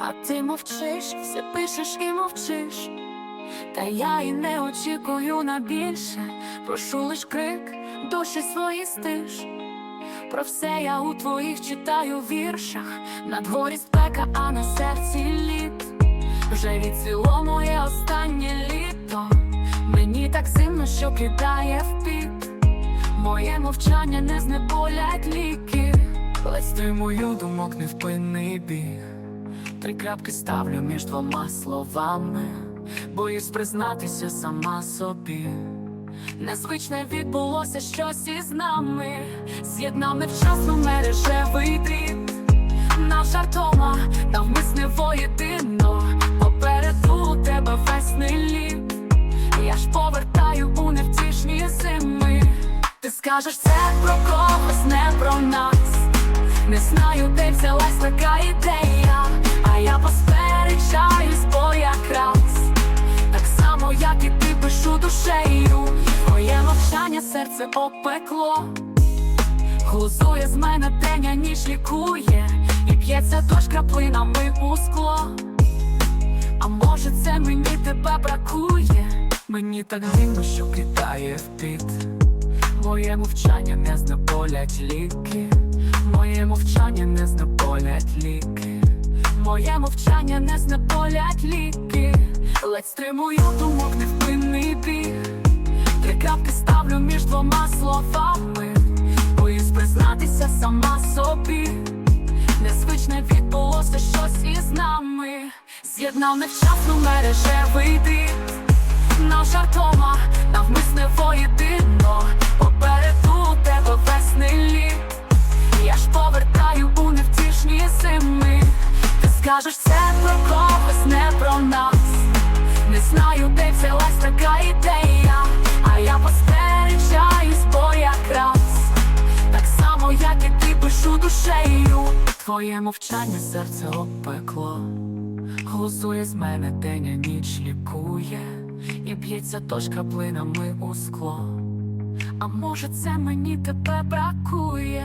А ти мовчиш, все пишеш і мовчиш. Та я і не очікую на більше, прошу лиш крик, душі свої стиш. Про все я у твоїх читаю віршах, на дворі спека, а на серці літ. Вже відцвіло моє останнє літо. Мені так зимно, що кидає в піт. Моє мовчання не знеболять ліки. Ледь стримую думок невпинний біг. Три крапки ставлю між двома словами, боюсь признатися сама собі. Незвичне відбулося щось із нами, з'єднав невчасно мережевий дріт. Наша втома навмисне воєдино, попереду у тебе весний літ. Я ж повертаю у невтішні зими. Ти скажеш це про когось, не про нас. Не знаю, де взялась така ідея, я посперечаюсь, бо якраз так само, як і ти пишу душею. Моє мовчання серце опекло, глузує з мене день, а ніч лікує, і п'ється дощ краплинами у скло. А може, це мені тебе бракує? Мені так дивно, що кидає в піт. Моє мовчання не знеболять ліки, моє мовчання не знеболять ліки, моє мовчання не знеболять ліки, ледь стримую думок невпинний біг. Три крапки ставлю між двома словами, боюсь признатися сама собі. Незвичне відбулося щось із нами, з'єднав невчасно мережевий дріт. Ти скажеш це про когось, не про нас. Не знаю, де взялась така ідея, а я посперечаюсь, бо якраз так само, як і ти пишу душею. Твоє мовчання серце опекло. Глузує з мене день, а ніч лікує, і б'ється дощ краплинами у скло. А може, це мені тебе бракує?